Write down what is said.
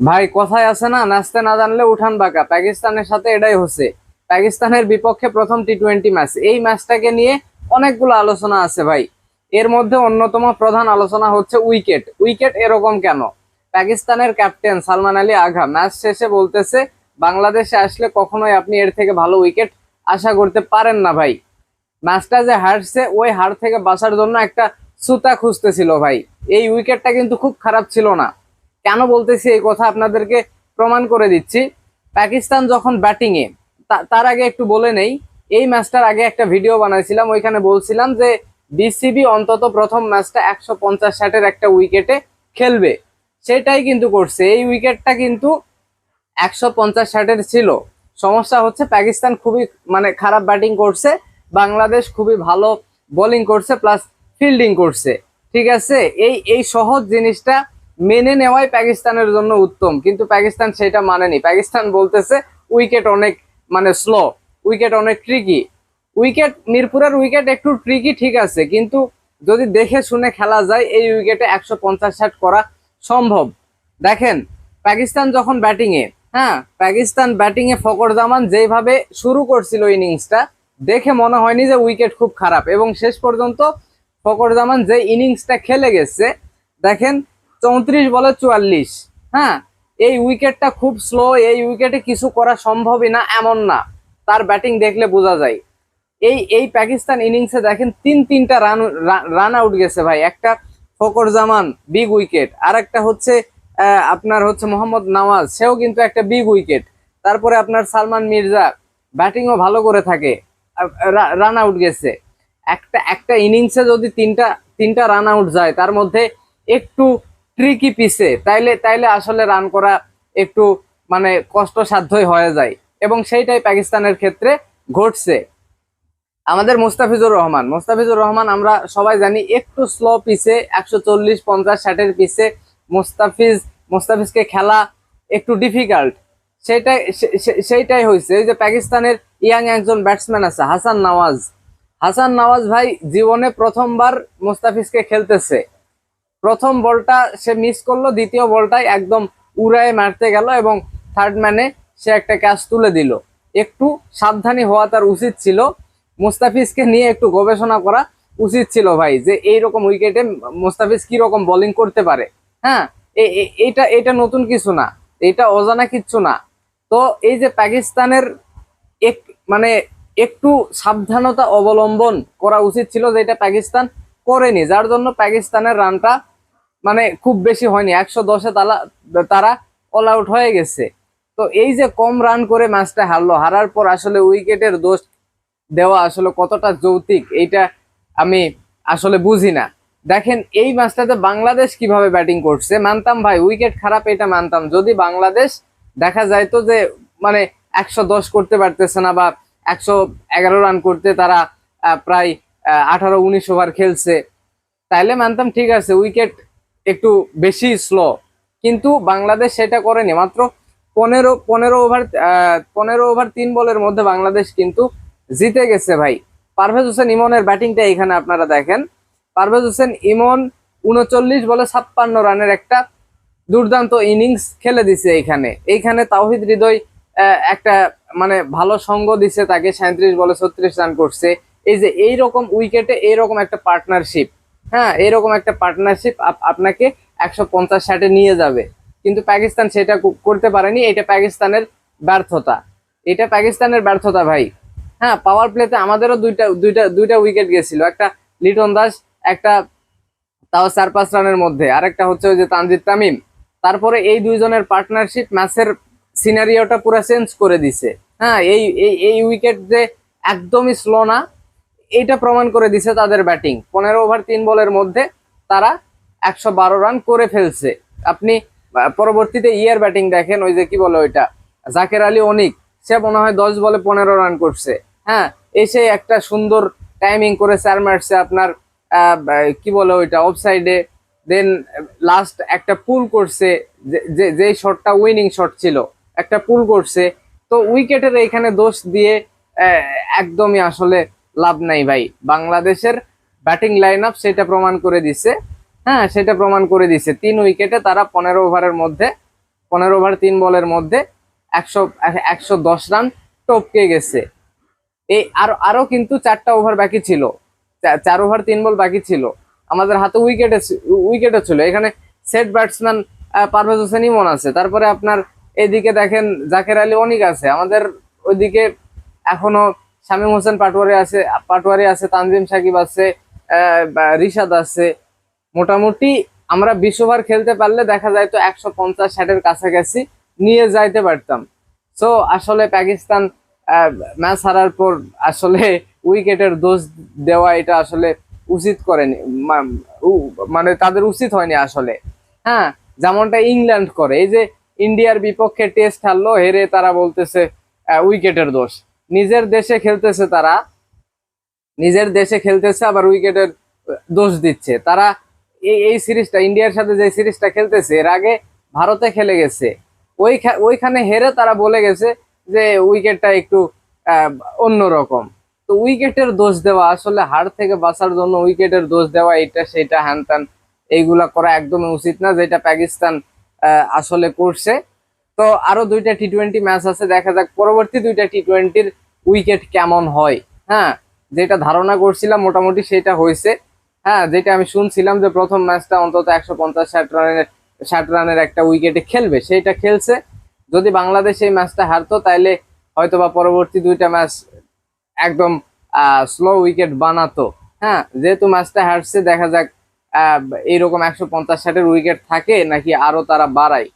ভাই, কথায় আছে না নাচতে না জানলে উঠান বাঁকা। পাকিস্তানের সাথে এটাই হচ্ছে। পাকিস্তানের বিপক্ষে প্রথম টি টোয়েন্টি ম্যাচ এই ম্যাচটাকে নিয়ে অনেকগুলো আলোচনা আছে ভাই। এর মধ্যে অন্যতম প্রধান আলোচনা হচ্ছে উইকেট। উইকেট এরকম কেন? পাকিস্তানের ক্যাপ্টেন সালমান আলী আঘা ম্যাচ শেষে বলতেছে, বাংলাদেশে আসলে কখনোই আপনি এর থেকে ভালো উইকেট আশা করতে পারেন না ভাই। ম্যাচটা যে হারছে, ওই হার থেকে বাঁচার জন্য একটা সুতা খুঁজতেছিল ভাই। এই উইকেটটা কিন্তু খুব খারাপ ছিল না। কেন বলতেছি এই কথা আপনাদেরকে প্রমাণ করে দিচ্ছি। পাকিস্তান যখন ব্যাটিংয়ে তার আগে একটু বলে নেই, এই ম্যাচটার আগে একটা ভিডিও বানাইছিলাম, ওইখানে বলছিলাম যে বিসিবি অন্তত প্রথম ম্যাচটা একশো পঞ্চাশ ষাটের একটা উইকেটে খেলবে। সেটাই কিন্তু করছে। এই উইকেটটা কিন্তু একশো পঞ্চাশ ষাটের ছিল। সমস্যা হচ্ছে পাকিস্তান খুবই মানে খারাপ ব্যাটিং করছে, বাংলাদেশ খুবই ভালো বোলিং করছে প্লাস ফিল্ডিং করছে। ঠিক আছে? এই এই সহজ জিনিসটা মেনে নেওয়াই পাকিস্তানের জন্য উত্তম, কিন্তু পাকিস্তান সেটা মানেনি। পাকিস্তান বলতেছে উইকেট অনেক মানে স্লো উইকেট অনেক ট্রিকি উইকেট মিরপুরের উইকেট একটু ট্রিকি ঠিক আছে, কিন্তু যদি দেখে শুনে খেলা যায়, এই উইকেটে একশো পঞ্চাশ ষাট করা সম্ভব। দেখেন, পাকিস্তান যখন ব্যাটিংয়ে হ্যাঁ পাকিস্তান ব্যাটিংয়ে ফকর জামান যেভাবে শুরু করছিল ইনিংসটা দেখে মনে হয়নি যে উইকেট খুব খারাপ। এবং শেষ পর্যন্ত ফকর জামান যে ইনিংসটা খেলে গেছে, দেখেন চৌত্রিশ বলে চুয়াল্লিশ। হ্যাঁ এই উইকেটটা খুব স্লো এই উইকেটে কিছু করা সম্ভবই না, এমন না। তার ব্যাটিং দেখলে বোঝা যায়। এই এই পাকিস্তান ইনিংসে দেখেন, তিন, তিনটা রান রান আউট গেছে ভাই। একটা ফকর জামান বিগ উইকেট আর একটা হচ্ছে আপনার হচ্ছে মোহাম্মদ নওয়াজ, সেও কিন্তু একটা বিগ উইকেট তারপরে আপনার সালমান মির্জা ব্যাটিংও ভালো করে থাকে। রান আউট গেছে। একটা একটা ইনিংসে যদি তিনটা তিনটা রান আউট যায়, তার মধ্যে একটু ট্রিকি পিসে তাইলে তাইলে আসলে রান করা একটু মানে কষ্টসাধ্যই হয়ে যায়। এবং সেইটাই পাকিস্তানের ক্ষেত্রে ঘটছে। আমাদের মোস্তাফিজুর রহমান। মোস্তাফিজুর রহমান আমরা সবাই জানি একটু স্লো পিসে একশো চল্লিশ, পঞ্চাশ, ষাটের পিসে মোস্তাফিজ, মোস্তাফিজকে খেলা একটু ডিফিকাল্ট সেটাই সেইটাই হয়েছে যে পাকিস্তানের ইয়াং একজন ব্যাটসম্যান আছে, হাসান নওয়াজ। হাসান নওয়াজ ভাই জীবনে প্রথমবার মোস্তাফিজকে খেলতেছে। প্রথম বলটা সে মিস করল, দ্বিতীয় বলটাই একদম উড়ায় মারতে গেল এবং থার্ড ম্যানে সে একটা ক্যাচ তুলে দিল। একটু সাবধানী হওয়া তার উচিত ছিল। মুস্তাফিজকে নিয়ে একটু গবেষণা করা উচিত ছিল ভাই, যে এইরকম উইকেটে মুস্তাফিজ কি রকম বোলিং করতে পারে। হ্যাঁ এটা এটা নতুন কিছু না, এটা অজানা কিচ্ছু না। তো এই যে পাকিস্তানের এক মানে একটু সাবধানতা অবলম্বন করা উচিত ছিল যেটা পাকিস্তান করেনি, যার জন্য পাকিস্তানের রানটা মানে খুব বেশি হয়নি, একশো দশে তারা তারা অল আউট হয়ে গেছে। তো এই যে কম রান করে ম্যাচটা হারলো, হারার পর আসলে উইকেটের দোষ দেওয়া আসলে কতটা যৌতিক এইটা আমি আসলে বুঝি না। দেখেন, এই ম্যাচটাতে বাংলাদেশ কীভাবে ব্যাটিং করছে? মানতাম ভাই, উইকেট খারাপ এটা মানতাম। যদি বাংলাদেশ দেখা যায় তো যে মানে একশো দশ করতে পারতেছে না বা একশো এগারো রান করতে তারা প্রায় আঠারো, উনিশ ওভার খেলছে, তাইলে মানতাম ঠিক আছে, উইকেট একটু বেশি স্লো কিন্তু বাংলাদেশ সেটা করেনি। মাত্র পনেরো পনেরো ওভার পনেরো ওভার তিন বলের মধ্যে বাংলাদেশ কিন্তু জিতে গেছে ভাই। পারভেজ হোসেন ইমনের ব্যাটিংটা এখানে আপনারা দেখেন। পারভেজ হোসেন ইমন উনচল্লিশ বলে ছাপ্পান্ন রানের একটা দুর্দান্ত ইনিংস খেলে দিছে এইখানে এইখানে তাওহিদ হৃদয় একটা মানে ভালো সঙ্গ দিছে তাকে, সাঁত্রিশ বলে ছত্রিশ রান করছে। এই যে এইরকম উইকেটে এইরকম একটা পার্টনারশিপ হ্যাঁ এরকম একটা পার্টনারশিপ আপনাকে একশো পঞ্চাশ ষাটে নিয়ে যাবে। কিন্তু পাকিস্তান সেটা করতে পারেনি, এটা পাকিস্তানের ব্যর্থতা। এটা পাকিস্তানের ব্যর্থতা ভাই। হ্যাঁ পাওয়ার প্লেতে আমাদেরও দুইটা দুইটা দুইটা উইকেট গেছিল। একটা লিটন দাস, একটা তাও চার পাঁচ রানের মধ্যে। আরেকটা হচ্ছে ওই যে তানজিদ তামিম। তারপরে এই দুইজনের পার্টনারশিপ ম্যাচের সিনারিওটা পুরো চেঞ্জ করে দিছে। হ্যাঁ এই এই উইকেট যে একদমই স্লো না এইটা প্রমাণ করে দিছে তাদের ব্যাটিং। পনেরো ওভার তিন বলের মধ্যে তারা একশো বারো রান করে ফেলছে। আপনি পরবর্তীতে ইয়ার ব্যাটিং দেখেন, ওই যে কি বলে ওইটা? জাকের আলী অনিক, সে মনে হয় দশ বলে পনেরো রান করছে। হ্যাঁ এসে একটা সুন্দর টাইমিং করে চার মারছে আপনার কি বলে ওইটা অফ সাইডে দেন লাস্ট একটা পুল করছে, যে- যে শটটা উইনিং শট ছিল, একটা পুল করছে। তো উইকেটের এখানে দোষ দিয়ে একদমই আসলে লাভ নাই ভাই। বাংলাদেশের ব্যাটিং লাইন আপ সেটা প্রমাণ করে দিছে। হ্যাঁ সেটা প্রমাণ করে দিছে। তিন উইকেটে তারা পনেরো ওভারের মধ্যে, পনেরো ওভার তিন বলের মধ্যে একশো একশো দশ রান টপকে গেছে। এই আরও আরও কিন্তু চারটা ওভার বাকি ছিল। চার ওভার তিন বল বাকি ছিল। আমাদের হাতে উইকেটে উইকেটে ছিল। এখানে সেট ব্যাটসম্যান পারভেজ হোসেন ইমন আছে। তারপরে আপনার এদিকে দেখেন জাকের আলী অনিক আছে। আমাদের ওইদিকে এখনও শামীম হোসেন পাটোয়ারি আছে পাটোয়ারি আছে, তানজিম সাকিব আছে রিশাদ আছে। মোটামুটি আমরা বিশ ওভার খেলতে পারলে দেখা যায় তো একশো পঞ্চাশ ষাটের কাছাকাছি নিয়ে যাইতে পারতাম। সো আসলে পাকিস্তান ম্যাচ হারার পর আসলে উইকেটের দোষ দেওয়া এটা আসলে উচিত করেনি মানে তাদের উচিত হয়নি আসলে। হ্যাঁ যেমনটা ইংল্যান্ড করে, এই যে ইন্ডিয়ার বিপক্ষে টেস্ট হারলো, হেরে তারা বলতেছে উইকেটের দোষ। নিজের দেশে খেলতেছে তারা, নিজের দেশে খেলতেছে, আবার উইকেটের দোষ দিচ্ছে। তারা এই এই সিরিজটা, ইন্ডিয়ার সাথে যে সিরিজটা খেলতেছে, এর আগে ভারতে খেলে গেছে। ওই ওইখানে হেরে তারা বলে গেছে যে উইকেটটা একটু অন্যরকম তো উইকেটের দোষ দেওয়া, আসলে হার থেকে বাঁচার জন্য উইকেটের দোষ দেওয়া, এটা, সেটা হ্যান ত্যান এইগুলা করা একদমই উচিত না, যেটা পাকিস্তান আসলে করছে। তো আরও দুইটা টি টোয়েন্টি ম্যাচ আছে, দেখা যাক পরবর্তী দুইটা টি টোয়েন্টির উইকেট কেমন হয়। হ্যাঁ যেটা ধারণা করছিলাম মোটামুটি সেটা হয়েছে। হ্যাঁ যেটা আমি শুনছিলাম যে প্রথম ম্যাচটা অন্তত একশো পঞ্চাশ ষাট রানের ষাট রানের একটা উইকেটে খেলবে, সেইটা খেলছে। যদি বাংলাদেশ এই ম্যাচটা হারতো, তাইলে হয়তো বা পরবর্তী দুইটা ম্যাচ একদম স্লো উইকেট বানাতো। হ্যাঁ যেহেতু ম্যাচটা হারছে, দেখা যাক এইরকম একশো পঞ্চাশ ষাটের উইকেট থাকে, নাকি আরও তারা বাড়ায়।